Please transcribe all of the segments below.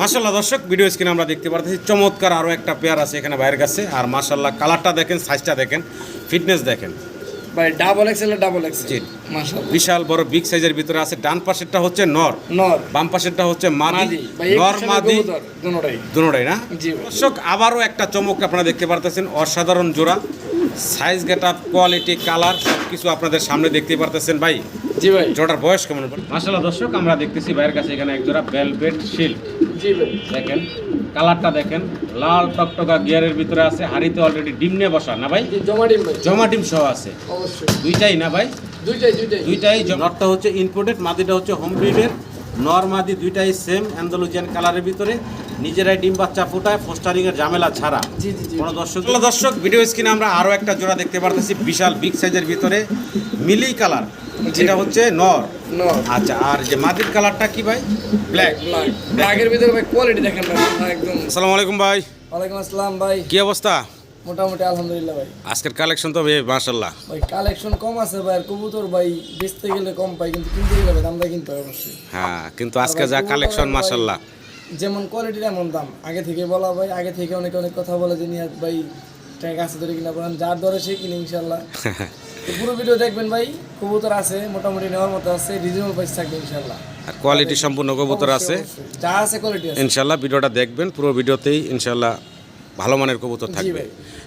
মাসাল্লাহ দর্শক ভিডিও স্ক্রিনে আমরা দেখতে পারতেছি চমৎকার আরও একটা পেয়ার আছে এখানে বাইরের কাছে। আর মাসাল্লাহ কালারটা দেখেন সাইজটা দেখেন ফিটনেস দেখেন। ভাই ডাবল এক্সেল ডাবল এক্সেল বিশাল বড় বিগ সাইজের ভিতরে আছে ডান পাশেরটা হচ্ছে নর। নর। বাম পাশেরটা হচ্ছে মাদি। নর মাদি দুটোটাই দুটোটাই না? দর্শক আবারও একটা চমক আপনারা দেখতে পারতেছেন অসাধারণ জোড়া। Size get up quality colour সব কিছু আপনাদের সামনে দেখতে পারতেছেন ভাই। জি ভাই। জোড়ার বয়স কেমন মাসাল্লাহ দর্শক আমরা দেখতেছি ভাইয়ের কাছে এখানে এক জোড়া ভেলভেট শিল্ড জি ভাই। দেখেন কালারটা দেখেন লাল টকটকা গিয়ারের ভিতরে আছে হাড়িতে অলরেডি ডিম নিয়ে বসা না ভাই? জমা ডিম ভাই। জমা ডিম সহ আছে। অবশ্যই। দুইটাই না ভাই? দুইটাই দুইটাই। দুইটাই নটটা হচ্ছে ইম্পোর্টেড মাদিটা হচ্ছে হোম ব্রিডের নর মাদি দুইটাই সেম অ্যান্ডালুজিয়ান কালারের ভিতরে। নিজেরাই ডিম বাচ্চা ফোটায় ফোস্টারিং এর ঝামেলা ছাড়া। জি জি জি। কোনো দর্শক দর্শক ভিডিও স্ক্রিনে আমরা আরও একটা জোড়া দেখতে পারতেছি বিশাল বিগ সাইজের ভিতরে। মিলি কালার যেটা হচ্ছে নর। নর। আচ্ছা আর যে মাদির কালারটা কি ভাই? ব্ল্যাক ব্ল্যাক ব্ল্যাকের ভিতরে ভাই কোয়ালিটি দেখেন একদম। আসসালামু আলাইকুম ভাই। ওয়ালাইকুম আসসালাম ভাই। কি অবস্থা? মোটামুটি আলহামদুলিল্লাহ ভাই। আজকের কালেকশন তো ভাই মাশাল্লাহ ভাই কালেকশন কম আছে ভাই আর কবুতর ভাই বেচতে গেলে কম পাই কিন্তু কিনতে গেলে ভাই দামটা কিনতে হয় অবশ্যই। হ্যাঁ কিন্তু আজকে যা কালেকশন ভাই মাশাল্লাহ যেমন কোয়ালিটির এমন দাম। আগে থেকে বলা ভাই আগে থেকে অনেক অনেক কথা বলে যে নিয়ে ভাই ট্যাগ আছে ধরে কিনা। বলেন যার দরে সে কিনে ইনশাল্লাহ পুরো ভিডিও দেখবেন ভাই কবুতর আছে মোটামুটি নেওয়ার মতো আছে রিজনেবল প্রাইস থাকবে ইনশাল্লাহ আর কোয়ালিটি সম্পূর্ণ কবুতর আছে। যা আছে কোয়ালিটি আছে। ইনশাল্লাহ ভিডিওটা দেখবেন পুরো ভিডিওতেই ইনশাল্লাহ ভালো মানের কবুতর থাকবে।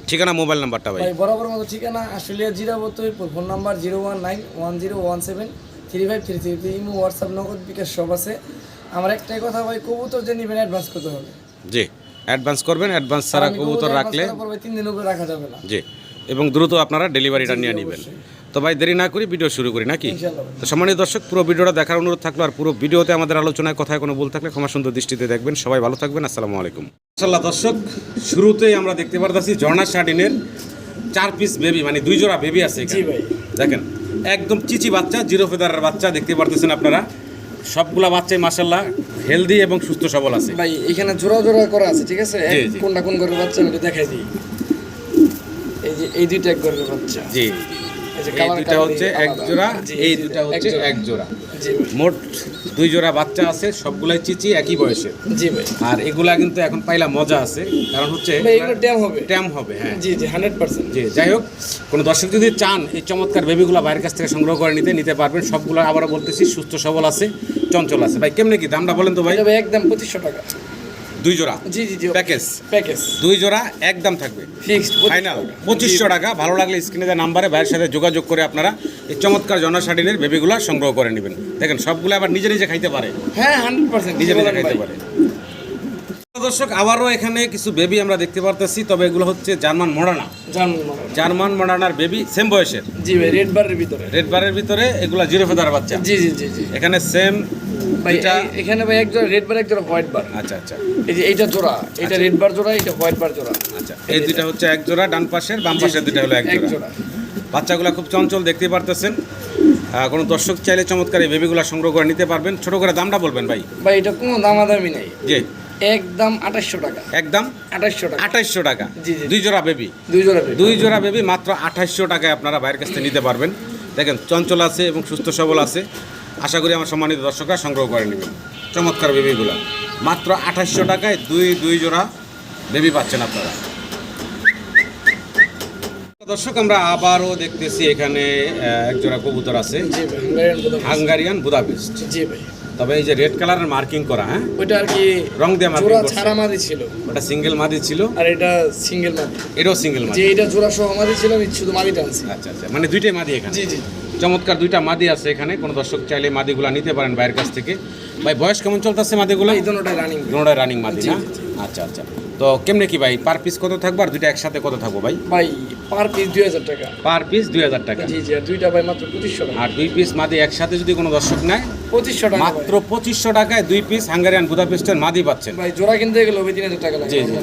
ঠিকানা মোবাইল নাম্বারটা ভাই। বরাবর মতো ঠিকানা Ashulia জিরাবতই phone number zero one nine one zero one seven three five three three imo WhatsApp Nagad bKash সব আছে। আমার একটাই কথা ভাই কবুতর যে নেবেন অ্যাডভান্স করতে হবে। জি অ্যাডভান্স করবেন অ্যাডভান্স ছাড়া কবুতর রাখলে তিন দিন উপরে রাখা যাবে না। জি এবং দ্রুত আপনারা ডেলিভারিটা নিয়ে নেবেন। তো ভাই দেরি না করি ভিডিও শুরু করি নাকি? তো সম্মানিত দর্শক পুরো ভিডিওটা দেখার অনুরোধ থাকল আর পুরো ভিডিওতে আমাদের আলোচনায় কথায় কোনো ভুল থাকলে ক্ষমা সুন্দর দৃষ্টিতে দেখবেন। সবাই ভালো থাকবেন আসসালামু আলাইকুম। মাশাল্লাহ দর্শক শুরুতেই আমরা দেখতে পারতেছি ঝর্ণা শার্টিনের চার পিস বেবি মানে দুই জোড়া বেবি আছে। দেখেন একদম চিচি বাচ্চা জিরো ফেদারের বাচ্চা দেখতে পারতেছেন আপনারা। সবগুলা বাচ্চাই মাসাল্লাহ হেলদি এবং সুস্থ সবল আছে। ভাই এখানে জোড়া জোড়া করা আছে ঠিক আছে। কোনটা কোন ঘরের বাচ্চা আমি দেখাই দিই। এই যে এই দুইটা এক ঘরের বাচ্চা জি। এই দুটা হচ্ছে এক জোড়া এই দুটা হচ্ছে এক জোড়া। মোট দুই জোড়া বাচ্চা আছে সবগুলাই চিচি একই বয়সের। জি ভাই। আর এগুলা কিন্তু এখন পাইলা মজা আছে কারণ হচ্ছে ট্যাম হবে। ট্যাম হবে হ্যাঁ। জি জি হান্ড্রেড পার্সেন্ট জি যাই হোক কোনো দর্শক যদি চান এই চমৎকার বেবিগুলো বাইরের কাছ থেকে সংগ্রহ করে নিতে নিতে পারবেন। সবগুলো আবারও বলতেছি সুস্থ সবল আছে চঞ্চল আছে। ভাই কেমনে কি দামটা বলেন তো ভাই একদম পঁচিশশো টাকা। দুই জোড়া? জি জি জি। প্যাকেজ? প্যাকেজ। দুই জোড়া একদম থাকবে। ফিক্সড ফাইনাল পঁচিশশো টাকা। ভালো লাগলে স্ক্রিনে দেওয়া নাম্বারে ভাইয়ের সাথে যোগাযোগ করে আপনারা এই চমৎকার জনসাডিনের বেবিগুলো সংগ্রহ করে নেবেন। দেখেন সবগুলো আবার নিজে নিজে খাইতে পারে। হ্যাঁ হান্ড্রেড পার্সেন্ট নিজে নিজে খাইতে পারে। দর্শক আবারও এখানে কিছু বেবি আমরা দেখতে পারতেছি তবে এগুলো হচ্ছে জার্মান মডার্না জার্মান মডার্নার বেবি সেম বয়সের? জি ভাই রেড বারের ভিতরে। রেড বারের ভিতরে এগুলা জিরো ফেদার বাচ্চা। জি জি জি জি। এখানে সেম এই- এখানে ভাই এক জোড়া রেড বার এক জোড়া হোয়াইট বার আচ্ছা আচ্ছা। এই যে এইটা জোড়া এটা রেড বার জোড়া এটা হোয়াইট বার জোড়া। আচ্ছা এই দুইটা হচ্ছে এক জোড়া ডান পাশের বাম পাশের দুইটা হলো এক জোড়া। বাচ্চাগুলো খুব চঞ্চল দেখতে পারতেছেন। কোনো দর্শক চাইলে চমৎকার এই বেবিগুলো সংগ্রহ করে নিতে পারবেন। ছোট করে দামটা বলবেন ভাই। ভাই এটা কোনো দামাদামি নেই। জি। একদম আঠাশশো টাকা। একদম আঠাশশো টাকা। আঠাইশশো টাকা। দুই জোড়া বেবি। দুই জোড়া দুই জোড়া বেবি মাত্র আঠাইশশো টাকায় আপনারা বাইরের কাছ থেকে নিতে পারবেন। দেখেন চঞ্চল আছে এবং সুস্থ সবল আছে। আশা করি আমার সম্মানিত দর্শকরা সংগ্রহ করে নেবেন চমৎকার বেবিগুলো। মাত্র আঠাইশশো টাকায় দুই দুই জোড়া বেবি পাচ্ছেন আপনারা। দর্শক আমরা আবারও দেখতেছি এখানে আহ, এক জোড়া কবুতর আছে। হাঙ্গারিয়ান বুদাপেস্ট জি ভাই। তবে এই যে রেড কালারের মার্কিং করা হ্যাঁ? ওইটা আর কি রং দিয়ে মার্কিং করছে। ছাড়া মাদি ছিল। ওটা সিঙ্গেল মাদি ছিল। আর এটা সিঙ্গেল মাদি। এটাও সিঙ্গেল মাদি। যে এটা জোড়া সহ মাদি ছিল আমি শুধু মাদি টানছি আচ্ছা আচ্ছা। মানে দুইটাই মাদি এখানে? জি জি। চমৎকার দুইটা মাদি আছে এখানে। কোনো দর্শক চাইলে মাদিগুলা নিতে পারেন বাইরের কাছ থেকে। ভাই বয়স কেমন চলতেছে মাদিগুলো? এই দুটোটা রানিং দুটোটা রানিং মাদি না। আচ্ছা আচ্ছা। তো কেমনে কি ভাই পার পিস কত থাকব? আর দুইটা একসাথে কত থাকব ভাই? ভাই পার পিস দুই হাজার টাকা। পার পিস দুই হাজার টাকা। জি জি। আর দুইটা ভাই মাত্র পঁচিশশো আর দুই পিস মাদি একসাথে যদি কোনো দর্শক নেয় পঁচিশশো টাকা মাত্র পঁচিশশো টাকায় দুই পিস হাঙ্গারিয়ান বুদাপেস্টের মাদি পাচ্ছেন। ভাই জোড়া কিনতে গেলে ওই তিন হাজার টাকা জি জি।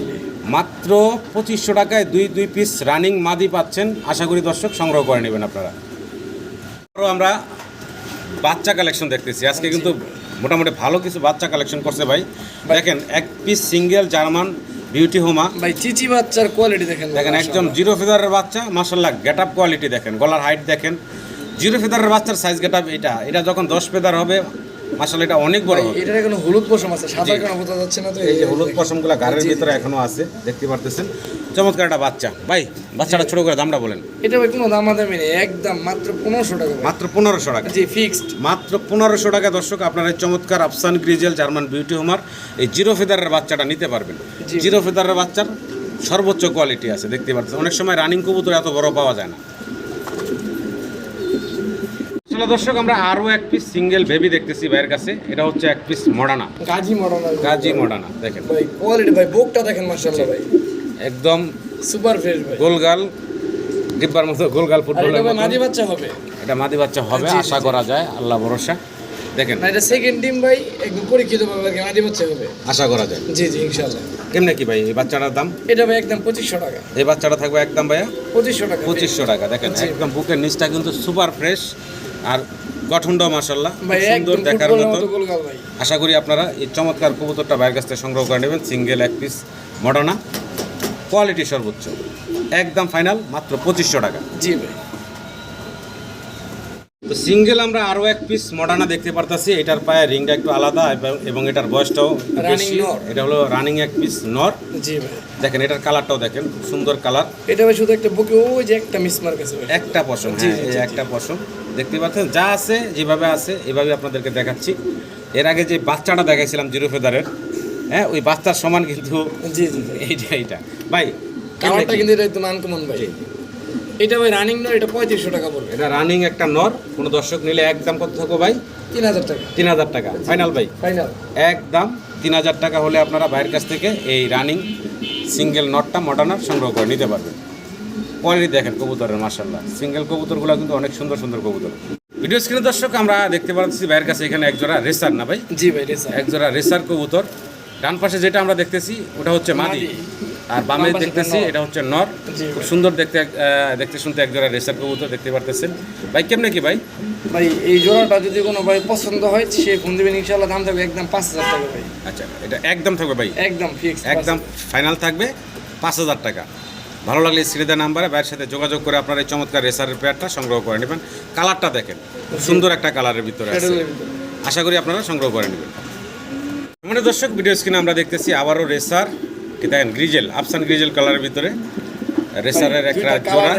মাত্র পঁচিশশো টাকায় দুই দুই পিস রানিং মাদি পাচ্ছেন। আশা করি দর্শক সংগ্রহ করে নেবেন আপনারা। আমরা বাচ্চা কালেকশন দেখতেছি। আজকে কিন্তু মোটামুটি ভালো কিছু বাচ্চা কালেকশন করছে ভাই। দেখেন এক পিস সিঙ্গেল জার্মান বিউটি হোমা ভাই চিচি বাচ্চার কোয়ালিটি দেখেন। দেখেন একদম জিরো ফেদারের বাচ্চা। মাসাল্লাহ গেট আপ কোয়ালিটি দেখেন গলার হাইট দেখেন। জিরো ফেদারের বাচ্চার সাইজ গেট এটা। এটা যখন দশ ফেদার হবে মাসাল এটা অনেক বড় হবে। এটার কোনো হলুদ পশম আছে? সাদা কেন বোঝা যাচ্ছে না তো? এই যে হলুদ পশমগুলো গাড়ির ভিতরে এখনও আছে দেখতে পারতেছেন। চমৎকার একটা বাচ্চা। ভাই বাচ্চাটা ছোট করে দামটা বলেন। এটা ভাই কোনো দামাদামি নেই একদম মাত্র পনেরোশো টাকা মাত্র পনেরোশো টাকা। জি ফিক্সড মাত্র পনেরোশো টাকা দর্শক আপনারা এই চমৎকার আফসান গ্রিজেল জার্মান বিউটি হোমার এই জিরো ফেদারের বাচ্চাটা নিতে পারবেন। জিরো ফেদারের বাচ্চার সর্বোচ্চ কোয়ালিটি আছে দেখতে পাচ্ছেন অনেক সময় রানিং কবুতর এত বড় পাওয়া যায় না। আসলে দর্শক আমরা আরও এক পিস সিঙ্গেল বেবি দেখতেছি ভাইয়ের কাছে। এটা হচ্ছে এক piece Modena. Gazzi Modena gazzi Modena দেখেন। ভাই কোয়ালিটি ভাই বুকটা দেখেন মাশাআল্লাহ ভাই। একদম সুপার ফ্রেশ ভাই। গোলগাল ডিব্বার মতো গোলগাল আর ফুটবলের এটা মাঝি বাচ্চা হবে। এটা মাদি বাচ্চা হবে আশা করা যায় আল্লাহ ভরসা। দেখেন। এটা সেকেন্ড টিম ভাই একদম পরীক্ষিত ভাবে মাঝি বাচ্চা হবে। আশা করা যায়। জি জি ইনশাআল্লাহ। কেমনে কি ভাই এই বাচ্চাটার দাম? এটা ভাই একদম পঁচিশশো টাকা। এই বাচ্চাটা থাকবে একদম ভাইয়া? পঁচিশশো টাকা। পঁচিশশো টাকা দেখেন একদম বুকের নিচটা কিন্তু সুপার ফ্রেশ। আর গঠনটাও মাসাল্লাহ সুন্দর দেখার মতো। আশা করি আপনারা এই চমৎকার কবুতরটা বাইরের কাছ থেকে সংগ্রহ করে নেবেন সিঙ্গেল এক পিস মডানা কোয়ালিটি সর্বোচ্চ একদম ফাইনাল মাত্র পঁচিশশো টাকা। জি ভাই। তো সিঙ্গেল আমরা আরও এক পিস মডার্না দেখতে পারতাছি। এটার পায়ে রিংটা একটু আলাদা এবং- এটার বয়সটাও বেশি। এটা হলো রানিং এক পিস নর জি ভাই। দেখেন এটার কালারটাও দেখেন সুন্দর কালার এটা ভাই শুধু একটা বুকে ওই যে একটা মিসমার্ক আছে একটা পশম হ্যাঁ একটা পশম। দেখতে পাচ্ছেন যা আছে যেভাবে আছে এভাবে আপনাদেরকে দেখাচ্ছি। এর আগে যে বাচ্চাটা দেখাইছিলাম জিরো ফেদারের হ্যাঁ ওই বাচ্চার সমান কিন্তু জি জি এইটা এইটা। ভাই কালারটা কিন্তু এটা একদম আনকমন ভাই। এটা ভাই রানিং নয় এটা পঁয়ত্রিশশো টাকা পড়বে। এটা রানিং একটা নর কোনো দর্শক নিলে একদম কত থাকব ভাই? তিন হাজার টাকা। তিন হাজার টাকা। ফাইনাল ভাই? ফাইনাল একদম তিন হাজার টাকা হলে আপনারা বাইরের কাছ থেকে এই রানিং সিঙ্গেল নটটা মডার্নার সংগ্রহ করে নিতে পারবেন। কোয়ালিটি দেখেন কবুতরের মার্শাল্লাহ সিঙ্গেল কবুতরগুলো কিন্তু অনেক সুন্দর সুন্দর কবুতর। ভিডিও স্ক্রিনে দর্শক আমরা দেখতে পাচ্ছি বাইরের কাছে এখানে একজোড়া রেসার না ভাই? জি ভাই রেসা একজোড়া রেসার কবুতর। ডান পাশে যেটা আমরা দেখতেছি ওটা হচ্ছে মাদি। আর বামে দেখতেছি এটা হচ্ছে নর। খুব সুন্দর দেখতে দেখতে শুনতে একজোড়া রেসার কবুতর দেখতে পারতেছেন। ভাই কেমনে কি ভাই? ভাই এই জোড়াটা যদি কোনো ভাই পছন্দ হয় সে ফোন দেবেন ইনশাআল্লাহ দাম থাকবে একদম পাঁচ হাজার টাকা ভাই। আচ্ছা এটা একদম থাকবে ভাই? একদম ফিক্স একদম ফাইনাল থাকবে পাঁচ হাজার টাকা। ভালো লাগলে স্ক্রিনে নাম্বারে ভাইয়ের সাথে যোগাযোগ করে আপনার এই চমৎকার রেসারের পেয়ারটা সংগ্রহ করে নেবেন। কালারটা দেখেন সুন্দর একটা কালারের ভিতরে আছে। আশা করি আপনারা সংগ্রহ করে নেবেন। মানে দর্শক ভিডিও স্ক্রিনে আমরা দেখতেছি আবারও রেসার। কি দেখেন গ্রিজেল আফসান গ্রিজেল কালারের ভিতরে রেসারের একটা জোড়া।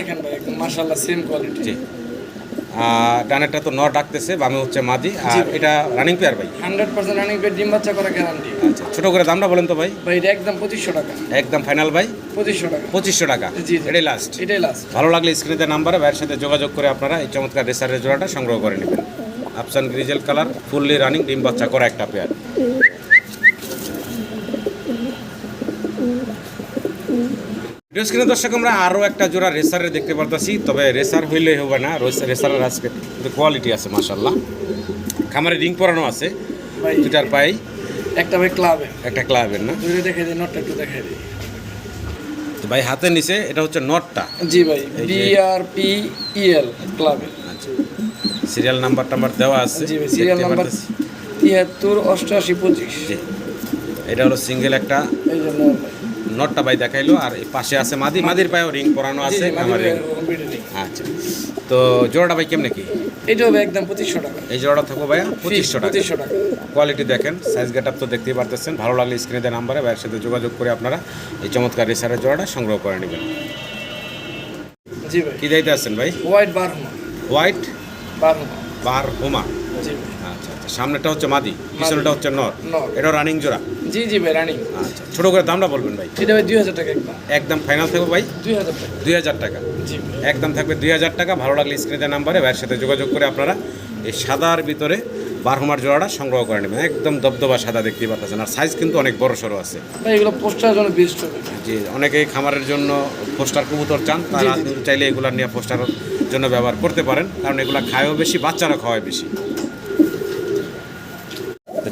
মাশাআল্লাহ সেম কোয়ালিটি জি। ডানেরটা তো ন ডাকতেছে বামে হচ্ছে মাদি। আর এটা রানিং পেয়ার ভাই। হান্ড্রেড পার্সেন্ট রানিং পেট ডিম বাচ্চা করা গ্যারান্টি আচ্ছা ছোটো করে দামটা বলেন তো ভাই। ভাই এটা একদম পঁচিশশো টাকা। একদম ফাইনাল ভাই। পঁচিশশো টাকা। পঁচিশশো টাকা। জি। এটাই লাস্ট এটাই লাস্ট ভালো লাগলে স্ক্রিনে নাম্বারে ভাইয়ের সাথে যোগাযোগ করে আপনারা এই চমৎকার রেসারের জোড়াটা সংগ্রহ করে নেবেন। আফসান গ্রিজেল কালার ফুললি রানিং ডিম বাচ্চা করা একটা পেয়ার স্ক্রিনে দর্শক আমরা আরও একটা জোড়া রেসারে দেখতে পারতেছি। তবে রেসার হইলেই হবে না রোস- রেসারের আজকে কিন্তু কোয়ালিটি আছে মাসাল্লাহ খামারে রিং পরানো আছে ভাই। দুটার পাই। একটা ভাই ক্লাবে একটা ক্লাবের না? দেখে দিই নটটা একটু দেখাই দিই। তো ভাই হাতের নিচে এটা হচ্ছে নটটা জি ভাই এই যে- বি আর পি ইএল ক্লাবে আচ্ছা। সিরিয়াল নাম্বার টাম্বার দেওয়া আছে জি ভাই সিরিয়াল নাম্বার। তিয়াত্তর অষ্টআশি পঁচিশ। এটা হলো সিঙ্গেল একটা। এই ভাই নটটা ভাই দেখাইলো আর এই পাশে আছে মাদি। মাদির পায়েও রিং পরানো আছে আমার রিং। আচ্ছা। তো জোড়াটা ভাই কেমনে কি? এটা হবে একদম পঁচিশশো টাকা। এই জোড়াটা থাকব ভাইয়া পঁচিশশো টাকা। পঁচিশশো টাকা। কোয়ালিটি দেখেন সাইজ গেট আপ তো দেখতেই পারতেছেন। ভালো লাগলে স্ক্রিনে দেওয়া নাম্বারে ভাইয়ের সাথে যোগাযোগ করে আপনারা এই চমৎকার রেসারের জোড়াটা সংগ্রহ করে নেবেন। জি ভাই। কি দিতে আছেন ভাই? হোয়াইট বারহুমা হোয়াইট বারহুমা বার হোমা আচ্ছা আচ্ছা। সামনেটা হচ্ছে মাদি পিছনেটা হচ্ছে নর। এটা রানিং জোড়া? জি জি ভাই রানিং আচ্ছা ছোটো করে দামটা বলবেন ভাই। এটা ভাই দুই হাজার টাকা একদম। একদম ফাইনাল থাকবে ভাই? দুই হাজার টাকা। দুই হাজার টাকা। জি একদম থাকবে দুই হাজার টাকা। ভালো লাগলে স্ক্রিনে নাম্বারে ভাইয়ের সাথে যোগাযোগ করে আপনারা এই সাদার ভিতরে বারহুমার জোড়াটা সংগ্রহ করে নেবেন। একদম দবদবা সাদা দেখতেই পাচ্ছেন। আর সাইজ কিন্তু অনেক বড় সড়ো আছে। এগুলো পোস্টার জন্য বেস্ট যে অনেকেই খামারের জন্য পোস্টার কবুতর চান। তারা জি, জি। কিন্তু চাইলে এগুলা নিয়ে পোস্টারের জন্য ব্যবহার করতে পারেন। কারণ এগুলা খায়ও বেশি বাচ্চারা খাওয়ায় বেশি।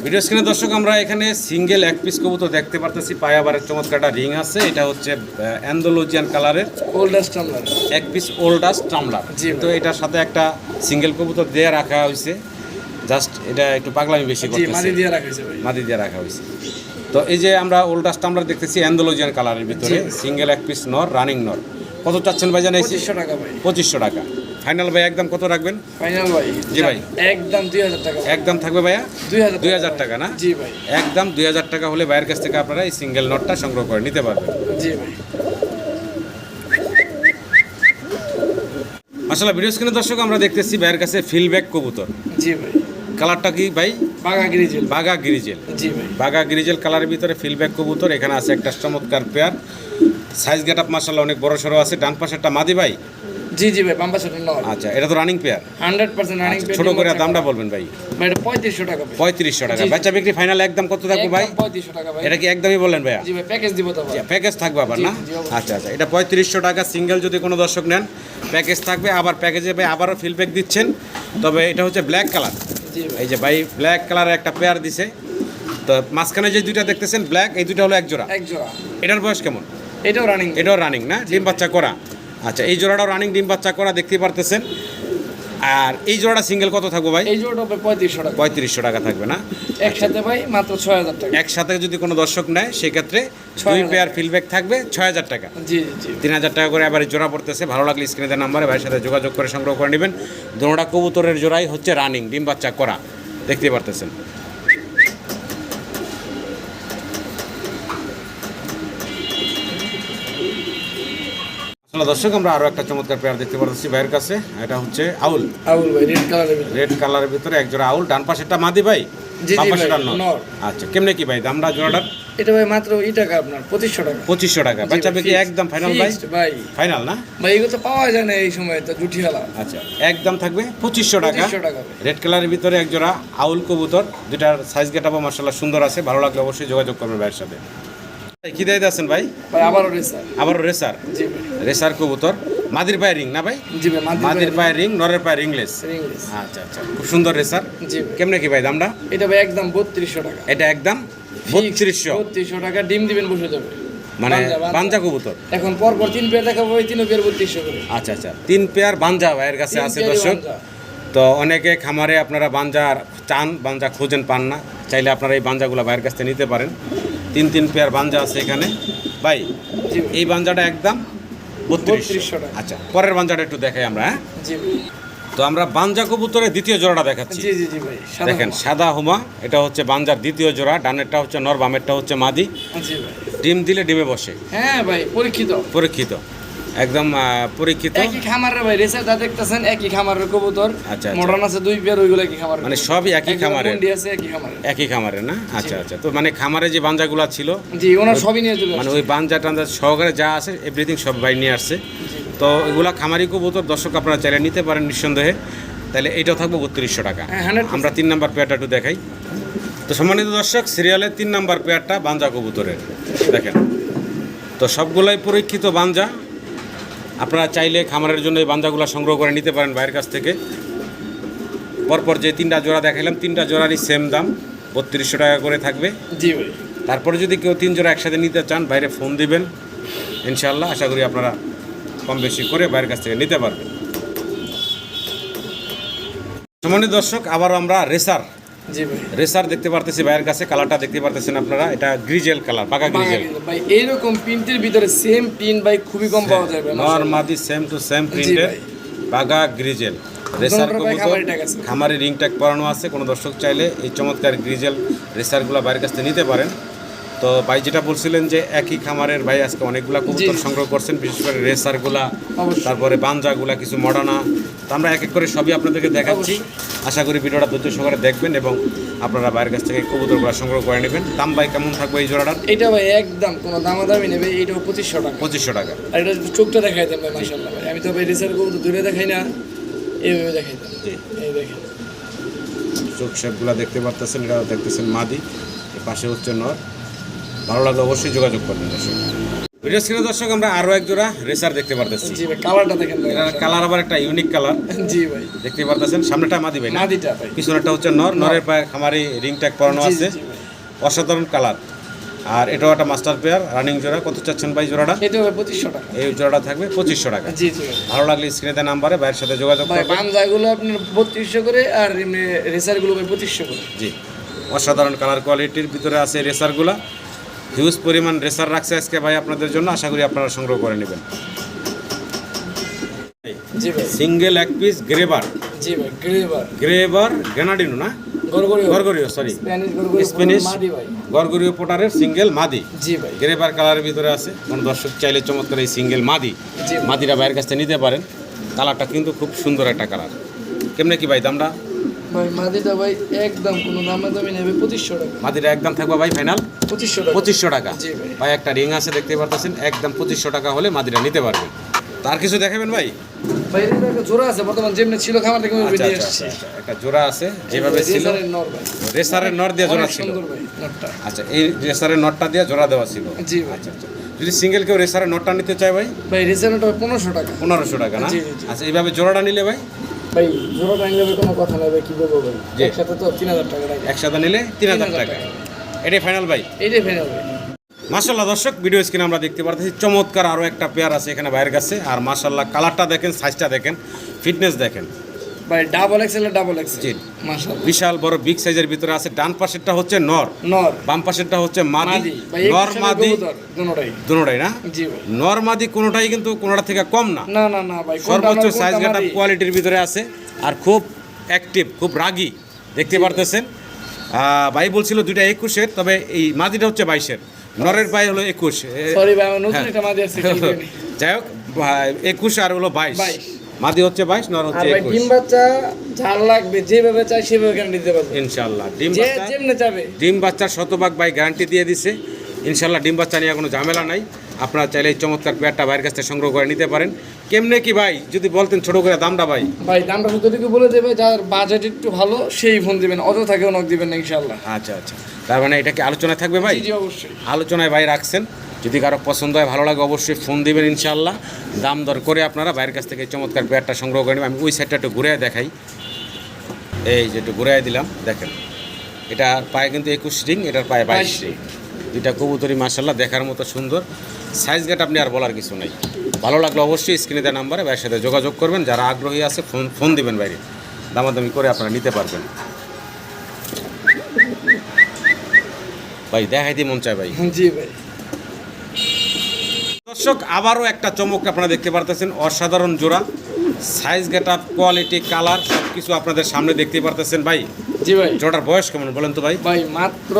ভিডিও স্ক্রিনে দর্শক আমরা এখানে সিঙ্গেল এক পিস কবুতর দেখতে পারতেছি। পায়াবারের চমৎকার একটা রিং আছে। এটা হচ্ছে অ্যান্ডোলজিয়ান কালারের ওল্ডাস্ট টাম্বলার এক পিস ওল্ডাস টামলার জি। তো এটার সাথে একটা সিঙ্গেল কবুতর দিয়ে রাখা হয়েছে। জাস্ট এটা একটু পাগলামি বেশি করতেছে। মাটি দিয়ে রাখা হয়েছে মাদি দিয়ে রাখা হয়েছে। তো এই যে আমরা ওল্ডাস্ট টামলার দেখতেছি অ্যান্ডোলজিয়ান কালারের ভিতরে। সিঙ্গেল এক পিস নর রানিং নর। কত চাচ্ছেন ভাই জানাইছি? পঁচিশশো টাকা পঁচিশশো টাকা। ফাইনাল ভাই একদম কত রাখবেন? ফাইনাল ভাই জি ভাই। একদম দুই হাজার টাকা। একদম থাকবে ভাইয়া? দুই হাজার দুই হাজার টাকা না? জি ভাই। একদম দুই হাজার টাকা হলে ভাইয়ের কাছ থেকে আপনারা এই সিঙ্গেল নটটা সংগ্রহ করে নিতে পারবেন। জি ভাই। আসলে ভিডিও স্ক্রিনে দর্শক আমরা দেখতেছি ভাইয়ের কাছে ফিলব্যাক কবুতর। জি ভাই। কালারটা কি ভাই? বাঘা গ্রিজেল বাগা গিরিজেল জি ভাই। বাগা গ্রিজেল কালারের ভিতরে ফিলব্যাক কবুতর এখানে আছে একটা চমৎকার পেয়ার সাইজ গেট আপ মাসাল্লাহ অনেক বড় সড়ো আছে ডান পাশে একটা মাদি ভাই। জি জি ভাই বাম্বা নয় আচ্ছা এটা তো running pair hundred percent running ছোট করে দামটা বলবেন ভাই। ভাই এটা পঁয়ত্রিশশো টাকা পঁয়ত্রিশশো টাকা। বাচ্চা বিক্রি ফাইনাল একদম কত থাকবে ভাই? পঁয়ত্রিশশো টাকা ভাই। এটা কি একদমই বললেন ভাইয়া? জি ভাই প্যাকেজ দিব তো প্যাকেজ থাকবে আবার না? আচ্ছা আচ্ছা এটা পঁয়ত্রিশশো টাকা সিঙ্গেল যদি কোনো দর্শক নেন প্যাকেজ থাকবে। আবার প্যাকেজে ভাই আবারও ফিলব্যাক দিচ্ছেন। তবে এটা হচ্ছে ব্ল্যাক কালার এই যে ভাই ব্ল্যাক কালারের একটা পেয়ার দিছে। তো মাঝখানে যে দুইটা দেখতেছেন ব্ল্যাক এই দুইটা হলো এক জোড়া এক জোড়া এটার বয়স কেমন? এটাও রানিং এটাও রানিং না? ডিম বাচ্চা করা। আচ্ছা এই জোড়াটাও রানিং ডিম বাচ্চা করা দেখতে পারতেছেন। আর এই জোড়াটা সিঙ্গেল কত থাকবে ভাই? এই জোড়াটা পঁয়ত্রিশশো টাকা। পঁয়ত্রিশশো টাকা থাকবে না? একসাথে ভাই মাত্র ছয় হাজার টাকা। একসাথে যদি কোনো দর্শক নেয় সেক্ষেত্রে দুই পেয়ার ফিলব্যাক থাকবে ছয় হাজার টাকা। জি জি। তিন হাজার টাকা করে এবারে জোড়া পড়তেছে। ভালো লাগলে স্ক্রিনে নাম্বারে ভাইয়ের সাথে যোগাযোগ করে সংগ্রহ করে নেবেন। দোনোটা কবুতরের জোড়াই হচ্ছে রানিং ডিম বাচ্চা করা। দেখতে পারতেছেন। দর্শক আমরা আরও একটা চমৎকার পেয়ার দেখতে পারতেছি ভাইয়ের কাছে। এটা হচ্ছে আউল। ভাই রেড কালারের ভিতরে। রেড কালারের ভিতরে এক জোড়া আউল ডান পাশেরটা মাদি ভাই। আচ্ছা কেমনে কি ভাই দামটা জোড়াটার? এটা ভাই মাত্র টাকা আপনার পঁচিশশো টাকা। পঁচিশশো টাকা। বাচ্চা একদম ফাইনাল ভাই? ভাই। ফাইনাল না? ভাই এগুলো তো পাওয়া যায় না এই সময় তো আচ্ছা একদম থাকবে পঁচিশশো টাকা। রেড কালারের ভিতরে এক জোড়া আউল কবুতর দুটার সাইজ গেটাবো মার্শাল্লাহ সুন্দর আছে। ভালো লাগলে অবশ্যই যোগাযোগ করবেন ভাইয়ের সাথে। কি দিয়ে আছেন ভাই? ভাই আবারও রেসার। আবারও রেসার? রেসার কবুতর। মাদির পায়ে রিং না ভাই? জি ভাই মাদির পায়ে রিং। নরের পায়ে রিংলেস আচ্ছা আচ্ছা খুব সুন্দর রেসার। জি কেমনে কি ভাই দামটা? এটা ভাই একদম বত্রিশশো টাকা। এটা একদম বত্রিশশো। বত্রিশশো টাকা ডিম দিবেন বসে যাবে। মানে বাঞ্জা, বাঞ্জা। বাঞ্জা কবুতর? এখন পর পর তিন পেয়ার দেখাবো ওই তিনও পেয়ার বত্রিশশো করে। আচ্ছা আচ্ছা তিন পেয়ার বাঞ্জা ভাইয়ের কাছে আছে দর্শক। তো অনেকে খামারে আপনারা বাঞ্জার চান বাঞ্জা খোঁজেন পান না। চাইলে আপনারা এই বাঞ্জাগুলো ভাইয়ের কাছ থেকে নিতে পারেন। তিন তিন পেয়ার বাঞ্জা আছে এখানে। ভাই এই বাঞ্জাটা একদম বত্রিশশো। আচ্ছা পরের বাঞ্জাটা একটু দেখাই আমরা হ্যাঁ? তো আমরা বাঞ্জা কবুতরের দ্বিতীয় জোড়াটা দেখাচ্ছি। দেখেন সাদা হুমা এটা হচ্ছে বাঞ্জার দ্বিতীয় জোড়া ডানেরটা হচ্ছে নর বামেরটা হচ্ছে মাদি। ডিম দিলে ডিমে বসে। হ্যাঁ ভাই পরীক্ষিত। পরীক্ষিত। একদম পরীক্ষিত। একই খামারের ভাই রেসার যা দেখতেছেন একই খামারের কবুতর। আচ্ছা, আচ্ছা। মডার্ন আছে দুই পেয়ার ওইগুলো একই খামারের। মানে সবই একই মুন্ডি আছে একই খামারের। একই খামারের না? আচ্ছা আচ্ছা। তো মানে খামারে যে বাঞ্জাগুলো ছিল জি ওনার সবই নিয়ে চলে মানে ওই বাঞ্জা টাঞ্জা সহকারে যা আছে এভরিথিং সব বাই নিয়ে আসছে। তো এগুলা খামারি কবুতর দর্শক আপনারা চাইলে নিতে পারেন নিঃসন্দেহে। তাহলে এইটাও থাকবে বত্রিশশো টাকা। হ্যাঁ, 100% আমরা তিন নাম্বার পেয়ারটা একটু দেখাই। তো সম্মানিত দর্শক সিরিয়ালের তিন নাম্বার পেয়ারটা বাঞ্জা কবুতরের। দেখেন। তো সবগুলাই পরীক্ষিত বাঞ্জা। আপনারা চাইলে খামারের জন্য এই বাঞ্জাগুলো সংগ্রহ করে নিতে পারেন বাইরের কাছ থেকে। পরপর যে তিনটা জোড়া দেখাইলাম তিনটা জোড়ারই সেম দাম বত্রিশশো টাকা করে থাকবে। জি ভাই। তারপরে যদি কেউ তিন জোড়া একসাথে নিতে চান বাইরে ফোন দিবেন। ইনশাল্লাহ আশা করি আপনারা কম বেশি করে বাইরের কাছ থেকে নিতে পারবেন। সম্মানিত দর্শক আবারও আমরা রেসার রেসার দেখতে পারতেছি বাইরের কাছে কালারটা দেখতে পারতেছেন আপনারা এটা গ্রিজেল কালার পাকা গ্রিজেল। ভাই এইরকম প্রিন্টের ভিতরে সেম প্রিন্ট ভাই খুবই কম পাওয়া যাবে নর মাদি সেম টু সেম ভাই। বাগা গ্রিজেল। রেসার কবুতর। খামারি রিং ট্যাগ পরানো আছে কোনো দর্শক চাইলে এই চমৎকার গ্রিজেল রেসারগুলো বাইরের কাছ থেকে নিতে পারেন। তো ভাই যেটা বলছিলেন যে একই খামারের ভাই আজকে অনেকগুলা কবুতর সংগ্রহ করছেন বিশেষ করে রেসারগুলা তারপরে বাঞ্জাগুলা কিছু মডানা তো আমরা এক এক করে সবই আপনাদেরকে দেখাচ্ছি। আশা করি ভিডিওটা ধৈর্য সহকারে দেখবেন এবং আপনারা বাইরের কাছ থেকে কবুতরগুলো সংগ্রহ করে নেবেন। দাম ভাই কেমন থাকবে এই জোড়াটার? এটা ভাই একদম কোনো দামাদামি নেবে এইটাও পঁচিশশো টাকা। পঁচিশশো টাকা। আর এটা চোখটা দেখাই দেন ভাই মাসাল্লাহ আমি তো ভাই রেসার কবুতর দূরে দেখাই না এইভাবে দেখাই দেন। এই দেখেন। চোখ শেপগুলো দেখতে পারতেছেন এটা দেখতেছেন মাদি পাশে হচ্ছে নর। ভালো লাগলে অবশ্যই যোগাযোগ করবেন ভিডিও স্ক্রিনে দর্শক আমরা আরও এক জোড়া রেসার দেখতে পারতেছি। জি ভাই কালারটা দেখেন কালার আবার একটা ইউনিক কালার জি ভাই। দেখতে পারতেছেন সামনেটা মাদি ভাই না? নাদিটা ভাই। পিছনেরটা হচ্ছে নর নরের পায়ে খামারি রিং ট্যাগ পরানো আছে। অসাধারণ কালার আর এটাও একটা মাস্টার পেয়ার রানিং জোড়া। কত চাচ্ছেন ভাই জোড়াটা? এটা পঁচিশশো টাকা। এই জোড়াটা থাকবে পঁচিশশো টাকা। জি ভালো লাগলে স্ক্রিনে দেওয়া নাম্বারে ভাইয়ের সাথে যোগাযোগ করবেন। পাঞ্জাগুলো আপনার বত্রিশশো করে আর রেসারগুলো পঁচিশশো করে। জি। অসাধারণ কালার কোয়ালিটির ভিতরে আছে রেসারগুলা হিউজ পরিমাণ রেসার রাখছে আজকে ভাই আপনাদের জন্য। আশা করি আপনারা সংগ্রহ করে নেবেন। সিঙ্গেল এক পিস গ্রেবার জি ভাই গ্রেভার গ্রেবার গ্রেনাডিনো না? গরগরিও। সরি স্প্যানিশ গরগরিও পোটারের সিঙ্গেল মাদি। জি ভাই। গ্রেবার কালারের ভিতরে আছে। কোন দর্শক চাইলে চমৎকার এই সিঙ্গেল মাদি। মাদিরা কাছ থেকে নিতে পারেন। কালারটা কিন্তু খুব সুন্দর একটা কালার কেমনে কি ভাই দামটা? ভাই মাদিটা ভাই একদম কোনো দামে দামি নেবে পঁচিশশো টাকা। মাদিরা একদম থাকবে ভাই ফাইনাল পঁচিশশো টাকা। ভাই। একটা রিং আছে দেখতে পারতেছেন একদম পঁচিশশো টাকা হলে মাদিরা নিতে পারবেন। তার কিছু দেখাবেন ভাই? ভাই একটা জোড়া আছে বর্তমান যেমনি ছিল খামার থেকে আচ্ছা বেরিয়ে আচ্ছা আসছে। আচ্ছা, একটা জোড়া আছে যেভাবে ছিল। রেসারের নর নট দিয়ে জোড়া ছিল। সুন্দর নটটা আচ্ছা এই রেসারের নটটা দিয়ে জোড়া দেওয়া ছিল। জি আচ্ছা আচ্ছা। যদি সিঙ্গেল কেউ রেসারের নটটা নিতে চায় ভাই? ভাই পনেরোশো টাকা। পনেরোশো টাকা না। আচ্ছা এইভাবে জোড়াটা নিলে ভাই? ভাই কোনো কথা নেই ভাই কি ভাই। একসাথে তো তিন হাজার টাকা একসাথে নিলে তিন হাজার 3000 টাকা। টাকা। এটাই ফাইনাল ভাই। এইটাই ফাইনাল ভাই। মাশাল্লাহ দর্শক ভিডিও স্ক্রিনে আমরা দেখতে পারতেছি চমৎকার আরও একটা পেয়ার আছে এখানে বাইরের কাছে। আর মাশাল্লাহ কালারটা দেখেন সাইজটা দেখেন ফিটনেস দেখেন। ভাই ডাবল এক্সেল ডাবল এক্সেল বিশাল বড় বিগ সাইজের ভিতরে আছে ডান পাশেরটা হচ্ছে নর। নর। বাম পাশেরটা হচ্ছে মাদি। নর মাদি দুটোটাই না? জি নর মাদি কোনোটাই কিন্তু কোনোটা থেকে কম না। না না না ভাই সর্বোচ্চ সাইজ গাটা কোয়ালিটির ভিতরে আছে আর খুব অ্যাক্টিভ খুব রাগী দেখতে পারতেছেন। ভাই বলছিল দুইটা একুশের তবে এই মাদিটা হচ্ছে বাইশের। নরের ভাই হলো একুশ। হ্যাঁ। যাই হোক একুশ আর হলো বাইশ। মাদি হচ্ছে বাইশ নর হচ্ছে একুশ। ডিম বাচ্চা ঝাল লাগবে যেভাবে চাই সেভাবে কেন দিতে পারব। ইনশাল্লাহ ডিম বাচ্চা যেমনে ডিম বাচ্চার শতভাগ ভাই গ্যারান্টি দিয়ে দিছে। ইনশাল্লাহ ডিম বাচ্চা নিয়ে কোনো ঝামেলা নাই। আপনারা চাইলে এই চমৎকার পেয়ারটা ভাইয়ের কাছ থেকে সংগ্রহ করে নিতে পারেন। কেমনে কি ভাই? যদি বলতেন ছোট করে দামটা ভাই। ভাই দামটা শুধু বলে দেবে যার বাজেট একটু ভালো সেই ফোন দিবেন অযথা কেউ নক দিবেন না ইনশাল্লাহ আচ্ছা আচ্ছা। তার মানে এটা কি আলোচনায় থাকবে ভাই? জি অবশ্যই। আলোচনায় ভাই রাখছেন। যদি কারও পছন্দ হয় ভালো লাগে অবশ্যই ফোন দিবেন ইনশাল্লাহ দাম দর করে আপনারা বাইরের কাছ থেকে চমৎকার পেয়ারটা সংগ্রহ করে নেবেন। আমি ওই সাইডটা একটু ঘুরে দেখাই। এই যে একটু ঘুরে দিলাম দেখেন। এটার পায়ে কিন্তু একুশ রিং এটার পায়ে বাইশ রিং দুইটা কবুতরি মাসাল্লাহ দেখার মতো সুন্দর। সাইজ গেট আপনি আর বলার কিছু নাই। ভালো লাগলে অবশ্যই স্ক্রিনে দেওয়া নাম্বারে ভাইয়ের সাথে যোগাযোগ করবেন। যারা আগ্রহী আছে ফোন ফোন দিবেন বাইরে দামাদামি করে আপনারা নিতে পারবেন। ভাই দেখাইতে মন চায় ভাই। জি ভাই। দর্শক আবারও একটা চমক আপনারা দেখতে পারতেছেন। অসাধারণ জোড়া। Size get up quality colour সব কিছু আপনাদের সামনে দেখতে পারতেছেন। ভাই জি ভাই। জোড়ার বয়স কেমন বলেন তো ভাই? ভাই মাত্র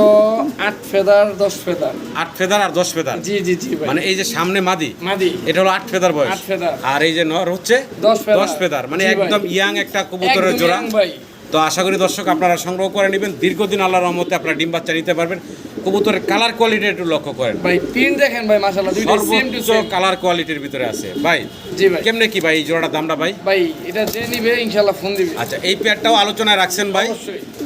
আট ফেদার দশ ফেদার। আট ফেদার আর দশ ফেদার? জি জি জি মানে এই যে সামনে মাদি মাদি। এটা হলো আট ফেদার বয়স। আট ফেদার। আর এই যে নর হচ্ছে দশ ফেদার। মানে একদম ইয়াং একটা কবুতরের জোড়া। ভাই। তো আশা করি দর্শক আপনারা সংগ্রহ করে নেবেন। দীর্ঘদিন আল্লাহর রহমতে আপনারা ডিম বাচ্চা নিতে পারবেন। কবুতরের কালার কোয়ালিটি একটু লক্ষ্য করেন। ভাই প্রিন্ট দেখেন ভাই মাশাআল্লাহ দুইটা সেম টু সেম কালার কোয়ালিটির ভিতরে আছে। ভাই জি ভাই। কেমনে কি ভাই এই জোড়াটার দামটা ভাই? ভাই এটা যে নিবে ইনশাআল্লাহ ফোন দিবে। আচ্ছা এই পেয়ারটাও আলোচনায় রাখছেন ভাই।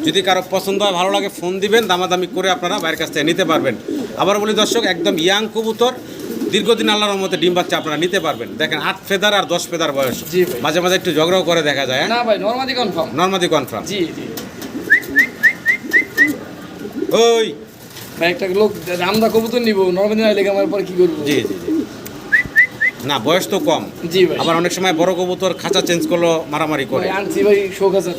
যদি কারও পছন্দ হয় ভালো লাগে ফোন দিবেন। দামাদামি করে আপনারা বাইরের কাছ থেকে নিতে পারবেন। আবার বলি দর্শক একদম ইয়াং কবুতর। দীর্ঘদিন আল্লাহর মধ্যে ডিম বাচ্চা আপনারা নিতে পারবেন। দেখেন আট ফেদার আর দশ ফেদার বয়স। জি মাঝে মাঝে একটু ঝগড়াও করে দেখা যায় না ভাই নরমালি কনফার্ম নর্মাদি কনফার্ম জি জি। ওই। ভাই একটা লোক রামদা কবুতর নিব নরমালি না লেগে আমার পরে কি করব? জি জি না বয়স তো কম। জি ভাই। আবার অনেক সময় বড় কবুতর খাঁচা চেঞ্জ করল মারামারি করে। আনছি ভাই শোক আছে।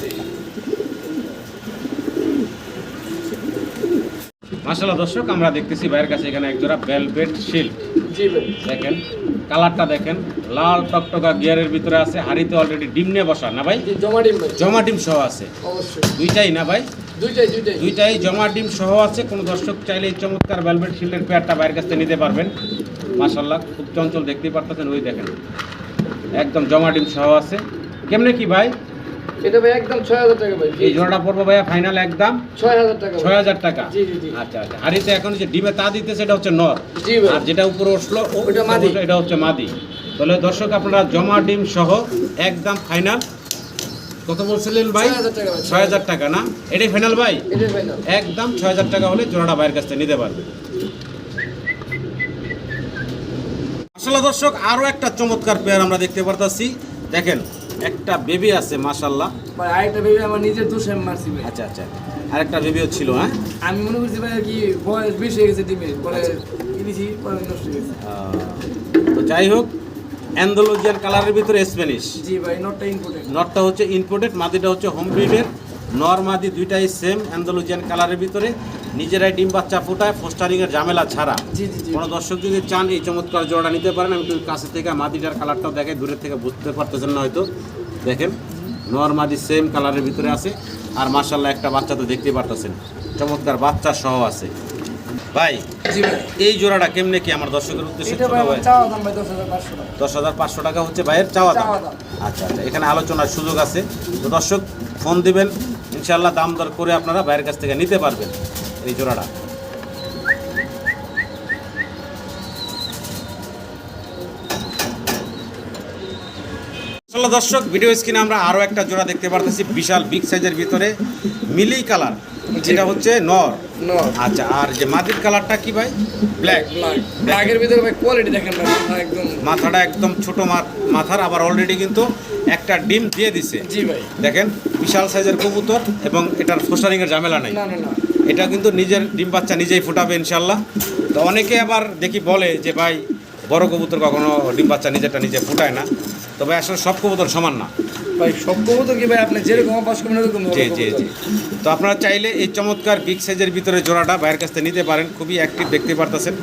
মাসাল্লাহ দর্শক আমরা দেখতেছি ভাইয়ের কাছে এখানে একজোড়া বেলভেট শিল্ড দেখেন কালারটা দেখেন লাল টকটকা গিয়ারের ভিতরে আছে হাড়িতে অলরেডি ডিম নিয়ে বসা না ভাই? জমা ডিম জমা ডিম সহ আছে। দুইটাই না ভাই? দুইটাই জমা ডিম সহ আছে কোনো দর্শক চাইলে এই চমৎকার ভেলভেট শিল্ডের পেয়ারটা বাইরের কাছ থেকে নিতে পারবেন। মাশাল্লাহ খুব চঞ্চল দেখতেই পারতেছেন ওই দেখেন। একদম জমা ডিম সহ আছে। কেমনে কি ভাই? এটা ভাই একদম ছয় হাজার টাকা ভাই এই জোড়াটা পড়ব ভাইয়া ফাইনাল একদম? ছয় হাজার টাকা ভাই। ছয় হাজার টাকা? জি, জি। আচ্ছা আচ্ছা। হাড়িতে এখন যে ডিমে তা দিতে সেটা হচ্ছে নর। জি ভাই। আর যেটা উপরে উঠল ওটা মাদি। এটা হচ্ছে মাদি। তাহলে দর্শক আপনারা জমা ডিম সহ একদম ফাইনাল কত বলছিলেন ভাই? 6,000 টাকা ছয় হাজার টাকা না? এটাই ফাইনাল ভাই? একদম ছয় হাজার টাকা হলে জোড়াটা বাইরের কাছ থেকে নিতে পারবে। আসলে দর্শক আরও একটা চমৎকার পেয়ার আমরা দেখতে পারতাছি। দেখেন একটা বেবি আছে মাশাল্লাহ ভাই আরেকটা বেবি আমার নিজের দোষ আমি মারছি ভাই। আচ্ছা আচ্ছা। আরেকটা বেবিও ছিল হ্যাঁ? আমি মনে করছি ভাই কি বয়স বেশি হয়ে গেছে ডিমের পরে কিনেছি পরে নষ্ট হয়ে গেছে। তো যাই হোক অ্যান্ডোলজিয়ান কালারের ভিতরে স্প্যানিশ জি ভাই নটটা ইম্পর্টেন্ট নটটা হচ্ছে ইম্পোর্টেড মাদিটা হচ্ছে হোম ব্রিডের নর মাদি দুইটাই সেম অ্যান্ডালুজিয়ান কালারের ভিতরে। নিজেরাই ডিম বাচ্চা ফোটায় ফোস্টারিংয়ের ঝামেলা ছাড়া। কোনো দর্শক যদি চান এই চমৎকার জোড়াটা নিতে পারেন আমি একটু কাছে থেকে মাদিটার কালারটাও দেখে দূরের থেকে বুঝতে পারতেছেন না হয়তো। দেখেন নর্মাদি সেম কালারের ভিতরে আছে আর মার্শাল্লাহ একটা বাচ্চা তো দেখতে পারতেছেন। চমৎকার বাচ্চা সহ আছে। ভাই এই জোড়াটা কেমনে কি আমার দর্শকের উদ্দেশ্যে দশ হাজার পাঁচশো টাকা। হচ্ছে ভাইয়ের চাওয়া দাম? আচ্ছা আচ্ছা এখানে আলোচনার সুযোগ আছে। তো দর্শক ফোন দিবেন ইনশাল্লাহ দাম দর করে আপনারা বাইরের কাছ থেকে নিতে পারবেন। এই জোড়াটা। দর্শক ভিডিও স্ক্রিনে আমরা আরও একটা জোড়া দেখতে পারতেছি বিশাল বিগ সাইজের ভিতরে মিলি কালার যেটা হচ্ছে নর। আচ্ছা আর যে মাটির কালারটা কি ভাই? ব্ল্যাক ব্ল্যাক ব্ল্যাকের ভিতরে ভাই কোয়ালিটি দেখেন একদম। মাথাটা একদম ছোট মাথার আবার অলরেডি কিন্তু একটা ডিম দিয়ে দিছে। জি ভাই। দেখেন বিশাল সাইজের কবুতর এবং এটার ফোস্টারিংয়ের ঝামেলা নাই। না না না। এটা কিন্তু নিজের ডিম বাচ্চা নিজেই ফোটাবে ইনশাল্লাহ। তো অনেকে আবার দেখি বলে যে ভাই বড় কবুতর কখনো ডিম বাচ্চা নিজেরটা নিজে ফোটায় না। তবে আসলে সব কবুতর সমান না। ভাই সব কবুতর কি ভাই আপনি যেরকম পাস করবেন এরকম জি জি জি। তো আপনারা চাইলে এই চমৎকার বিগ সাইজের ভিতরে জোড়াটা বাইরের কাছ থেকে নিতে পারেন। খুবই অ্যাক্টিভ দেখতে পারতেছেন।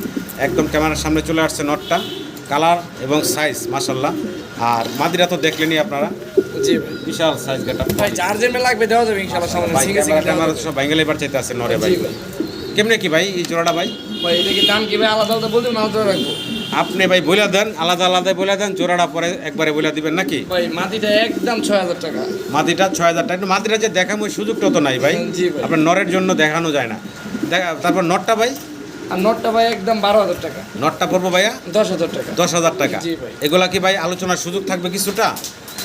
একদম ক্যামেরার সামনে চলে আসছে নটটা। কালার এবং সাইজ মাসাল্লাহ আর মাদিরা তো দেখলেনই আপনারা। জি বিশাল সাইজ ভাই লাগবে দেওয়া যাবে ইনশাআল্লাহ সামনে। ভাই সিঙ্গেল ক্যামেরা সিঙ্গেল ট্যামেরা তো সব বাঙ্গালি বার চাইতে আছে নরে ভাই। কেমনে কি ভাই এই জোড়াটা ভাই? ভাই এটা কি দাম কি ভাই? আলাদা আলাদা বলতে না আলাদা রাখব। আপনি ভাই বলে দেন আলাদা আলাদা বলে দেন জোড়াটা পরে একবারে বলে দিবেন নাকি? ভাই মাটিটা একদম ছয় হাজার টাকা। মাটিটা ছয় হাজার টাকা যে দেখামো ওই সুযোগটা তো নাই ভাই। আপনার নরের জন্য দেখানো যায় না। দেখা তারপর নটটা ভাই? আর নটটা ভাই একদম বারো হাজার টাকা। নটটা পড়ব ভাইয়া? দশ হাজার টাকা। দশ হাজার টাকা। এগুলা কি ভাই আলোচনার সুযোগ থাকবে কিছুটা?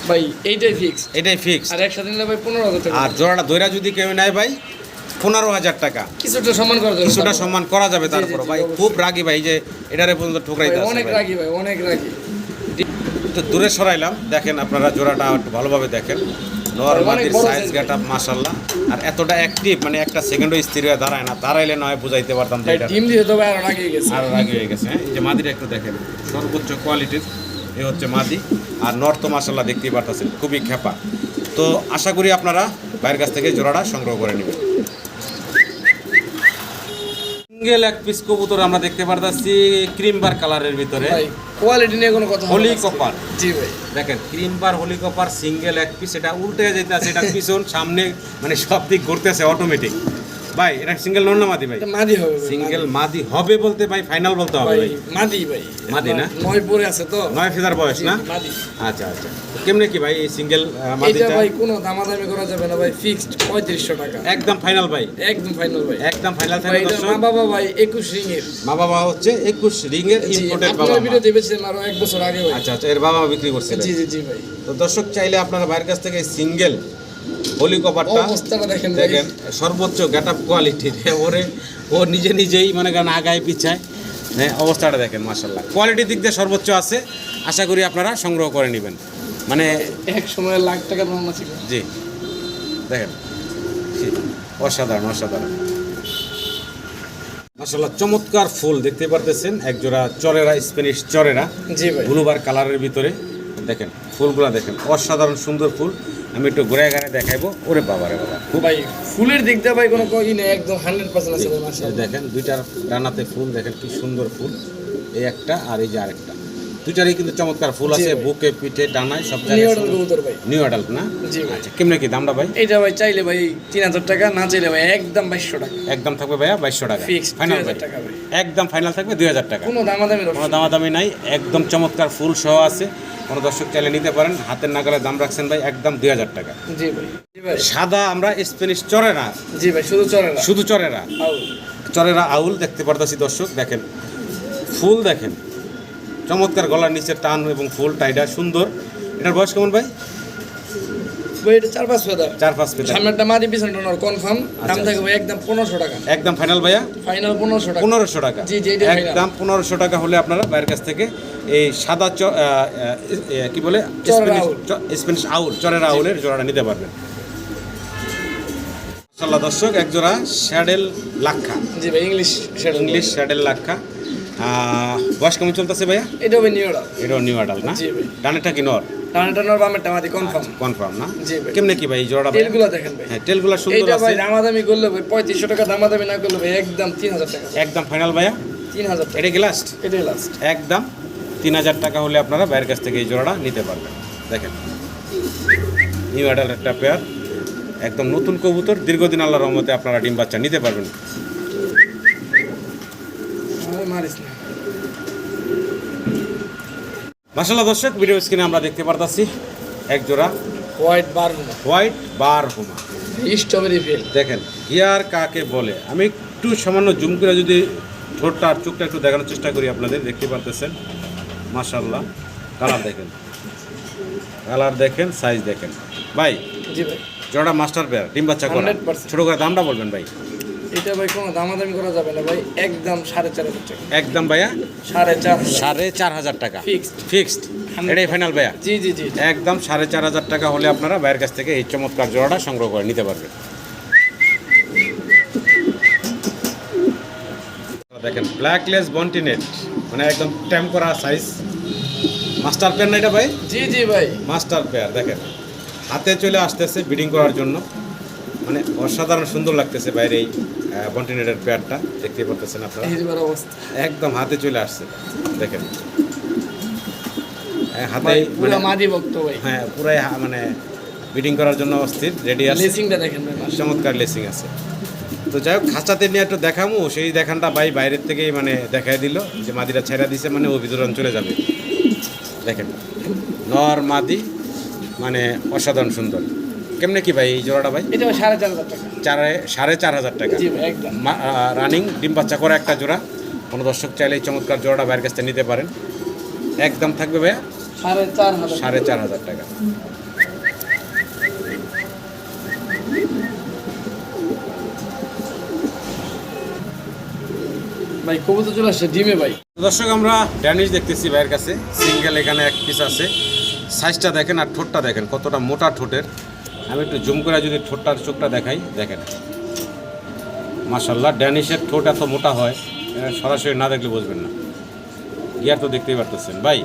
ভাই এইটাই ফিক্স এটাই ফিক্স আর একসাথে নিলে ভাই পনেরো হাজার টাকা। আর জোড়াটা দইরা যদি কেউ নেয় ভাই পনেরো হাজার টাকা। কিছুটা সম্মান করা যাবে কিছুটা সম্মান করা যাবে তারপর ভাই খুব রাগি ভাই যে এটারে পর্যন্ত ঠুকরাইতে ভাই, অনেক। রাগি ভাই অনেক রাগি। তো দূরে সরাইলাম। দেখেন আপনারা জোড়াটা একটু ভালোভাবে দেখেন। অনেক মাটির সাইজ গেট আপ মাসাল্লাহ আর এতটা অ্যাক্টিভ মানে একটা সেকেন্ডও স্থির হয়ে দাঁড়ায় না। দাঁড়াইলে নয় বুঝাইতে পারতাম ডিম দিয়ে তো আরও রাগি গেছে। আরও রাগি হয়ে গেছে হ্যাঁ? এই যে মাদিটা একটু দেখেন। সর্বোচ্চ কোয়ালিটির এ হচ্ছে মাদি। আর নর তো মাসাল্লাহ দেখতেই পারতেছেন খুবই খেপা তো আশা করি আপনারা বাইরের কাছ থেকে জোড়াটা সংগ্রহ করে নেবেন। সিঙ্গেল এক পিস কবুতর আমরা দেখতে পারতেছি ক্রিম বার কালারের ভিতরে। কোয়ালিটি নিয়ে কোনো কথা হোলি কপার। জি ভাই। দেখেন ক্রিম বার হোলি কপার সিঙ্গেল এক পিস এটা উল্টে যেতে আছে এটা পিছন সামনে মানে সব দিক ঘুরতেছে অটোমেটিক ভাই এটা সিঙ্গেল নন না মাদি ভাই? মাদি হবে সিঙ্গেল মাদি। হবে বলতে ভাই ফাইনাল বলতে হবে ভাই মাদি ভাই। মাদি না? নয় পরে আছে তো। নয় ফেজার বয়স না? মাদি। আচ্ছা আচ্ছা। কেমনে কি ভাই এই সিঙ্গেল এটা মাদিটা? ভাই কোনো দামাদামি করা যাবে না ভাই ফিক্সড পঁয়ত্রিশশো টাকা। একদম ফাইনাল ভাই। একদম ফাইনাল ভাই। একদম ফাইনাল এটা দর্শক। মা বাবা ভাই একুশ রিং এর মা বাবা হচ্ছে একুশ রিং এর ইম্পোর্টেড বাবা আপনার ভিডিও দেখেছিলেন আরও এক বছর আগে ভাই। আচ্ছা আচ্ছা এর বাবা বিক্রি করছিল। জি জি জি ভাই। তো দর্শক চাইলে আপনারা বাইরের কাছ থেকে সিঙ্গেল হোলি অবস্থাটা দেখেন সর্বোচ্চ গেট আপ কোয়ালিটির ওরে ও নিজে নিজেই মানে গান আগায় পিছায়। হ্যাঁ অবস্থাটা দেখেন মাসাল্লাহ কোয়ালিটির দিক দিয়ে সর্বোচ্চ আছে। আশা করি আপনারা সংগ্রহ করে নেবেন। মানে এক সময় লাখ টাকা দাম ছিল। জি। দেখেন অসাধারণ অসাধারণ। মাসাল্লাহ চমৎকার ফুল দেখতে পারতেছেন। একজোড়া চরেরা স্প্যানিশ চরেরা। জি ভাই। ব্লুবার কালারের ভিতরে। দেখেন ফুলগুলো দেখেন অসাধারণ সুন্দর ফুল। আমি একটু ঘুরে ঘাড়ে দেখাইবো। ওরে বাবা রে বাবা। খুব ভাই ফুলের দিক দিয়ে ভাই কোনো কই নেই একদম হান্ড্রেড পার্সেন্ট আছে দেখেন দুইটার ডানাতে ফুল দেখেন কি সুন্দর ফুল। এই একটা আর এই যে আরেকটা। দুইটারই কিন্তু চমৎকার ফুল আছে বুকে পিঠে ডানায় সব নিউ জায়গায় নিউ অ্যাডাল্ট না? আচ্ছা কেমনে কি দামটা ভাই? এইটা ভাই চাইলে ভাই তিন হাজার টাকা না চাইলে ভাই একদম বাইশশো টাকা। একদম থাকবে ভাইয়া বাইশশো টাকা। ফিক্স ফাইনাল টাকা একদম ফাইনাল থাকবে দুই হাজার টাকা। কোনো দামাদামি কোনো দামাদামি নাই একদম চমৎকার ফুল সহ আছে। কোনো দর্শক চাইলে নিতে পারেন হাতের নাগালে দাম রাখছেন ভাই একদম দুই হাজার টাকা। জি ভাই। সাদা আমরা স্প্যানিশ চরেরা। জি ভাই শুধু না শুধু চরেরা। চরেরা আউল দেখতে পারতাছি দর্শক দেখেন। ফুল দেখেন। চমৎকার গলার নিচে টান এবং ফুল টাইডা সুন্দর। এটার বয়স কেমন ভাই? চার পাঁচ ফেদার। চার পাঁচ পেটা সামনেরটা মাদি পিছনটা নর কনফার্ম দাম আচ্ছা। ভাই একদম পনেরোশো টাকা। একদম ফাইনাল ভাইয়া? ফাইনাল পনেরোশো টাকা। পনেরোশো টাকা। জি, জি, একদম পনেরোশো টাকা হলে আপনারা বাইরের কাছ থেকে এই সাদা কি বলে? Spanish- owl. চরের আউলের জোড়াটা নিতে পারবেন। দর্শক এক জোড়া লাক্ষা। জি ভাই ইংলিশ ইংলিশ শ্যাডেল লাক্ষা। বয়স কেমন চলতেছে ভাইয়া? এটা ভাই নিউ অর্ডার এটাও নিউ আডাল না। ডানেরটা কি নর? ডানাটা নর বামেরটা মাদি কনফার্ম কনফার্ম না। কেমনে কি ভাই জোড়াটা তেলগুলো দেখেন ভাই। হ্যাঁ তেলগুলা সুন্দর আছে। ভাই দামাদামি করলে ভাই পঁয়ত্রিশশো টাকা দামাদামি না করলে ভাই একদম তিন হাজার টাকা। একদম ফাইনাল ভাইয়া? তিন হাজার টাকা। এটা কি লাস্ট এটাই লাস্ট একদম তিন হাজার টাকা হলে আপনারা বাইরের কাছ থেকে এই জোড়াটা নিতে পারবেন। দেখেন। নিউ অ্যাডাল একটা পেয়ার একদম নতুন কবুতর দীর্ঘদিন আল্লাহর রহমতে আপনারা ডিম বাচ্চা নিতে পারবেন। মারিস না মাসাল্লাহ দর্শক ভিডিও স্ক্রিনে আমরা দেখতে পারতাছি এক জোড়া হোয়াইট বারগুনা হোয়াইট বার হোমা। স্ট্রবেরি ফিল দেখেন গিয়ার কাকে বলে? আমি একটু সামান্য জুম করে যদি ঠোঁটটা আর চোখটা একটু দেখানোর চেষ্টা করি আপনাদের দেখতে পারতেছেন? মাশাল্লাহ কালার দেখেন। কালার দেখেন সাইজ দেখেন। ভাই জি ভাই। জোড়া মাস্টার পেয়ার ডিম বাচ্চা করা। 100% ছোট করে দামটা বলবেন ভাই। এটা ভাই কোনো দামাদামি করা যাবে না ভাই একদম সাড়ে চার হাজার টাকা। একদম ভাইয়া? সাড়ে চার সাড়ে চার হাজার টাকা। ফিক্সড ফিক্সড এটাই ফাইনাল ভাইয়া? জি জি জি। একদম সাড়ে চার হাজার টাকা হলে আপনারা বাইরের কাছ থেকে এই চমৎকার জোড়াটা সংগ্রহ করে নিতে পারবেন। দেখেন ব্ল্যাকলেস বন্টিনেট মানে একদম ট্যাম করা সাইজ মাস্টার পেয়ার না এটা ভাই? জি জি ভাই। মাস্টার পেয়ার দেখেন। হাতে চলে আসতেছে বিডিং করার জন্য। মানে অসাধারণ সুন্দর লাগতেছে বাইরে এই বন্টিনেটের পেয়ারটা দেখতে পারতেছেন আপনারা? অবস্থা। একদম হাতে চলে আসছে দেখেন। হ্যাঁ, হাতে পুরো মানে- মাদি ভক্ত ভাই। হ্যাঁ পুরাই মানে বিডিং করার জন্য অস্থির রেডি আছে। লেসিংটা দেখেন চমৎকার লেসিং আছে। তো যাই হোক খাঁচাতে নিয়ে একটু দেখামু সেই দেখানটা ভাই বাইরের থেকেই মানে দেখাই দিল যে মাদিরা ছেড়া দিছে মানে ও ভিতরে চলে যাবে। দেখেন নর মাদি মানে অসাধারণ সুন্দর। কেমনে কি ভাই এই জোড়াটা ভাই? এটা সাড়ে চার হাজার টাকা। চারে সাড়ে চার হাজার টাকা। রানিং ডিম বাচ্চা করা একটা জোড়া। কোনো দর্শক চাইলে এই চমৎকার জোড়াটা বাইরের কাছ থেকে নিতে পারেন। একদম থাকবে ভাইয়া? সাড়ে চার হাজার সাড়ে চার হাজার টাকা। ভাই কবুতর চলে আসছে ডিমে ভাই। দর্শক আমরা ড্যানিশ দেখতেছি ভাইয়ের কাছে। সিঙ্গেল এখানে এক পিস আছে। সাইজটা দেখেন আর ঠোঁটটা দেখেন কতটা মোটা ঠোঁটের। আমি একটু জুম করে যদি ঠোঁটটার চোখটা দেখাই দেখেন। মাশাল্লাহ ড্যানিশের ঠোঁট এত মোটা হয় সরাসরি না দেখলে বুঝবেন না। গিয়ার তো দেখতেই পারতেছেন। ভাই।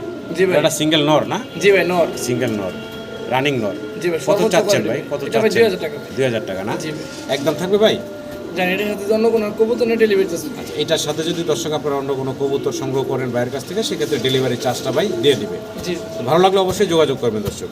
এটা সিঙ্গেল নর না? জি ভাই নর। সিঙ্গেল নর রানিং নর। কত চাচ্ছেন ভাই? কত চাচ্ছেন? 2000 টাকা। ভাই। দুই হাজার টাকা না? একদম থাকবে ভাই? এটার সাথে অন্য কোনো কবুতর না ডেলিভারি চার্জ আচ্ছা এটার সাথে যদি দর্শক আপনারা অন্য কোনো কবুতর সংগ্রহ করেন বাইরের কাছ থেকে সেক্ষেত্রে ডেলিভারি চার্জটা ভাই দিয়ে দিবে। জি। ভালো লাগলে অবশ্যই যোগাযোগ করবেন দর্শক।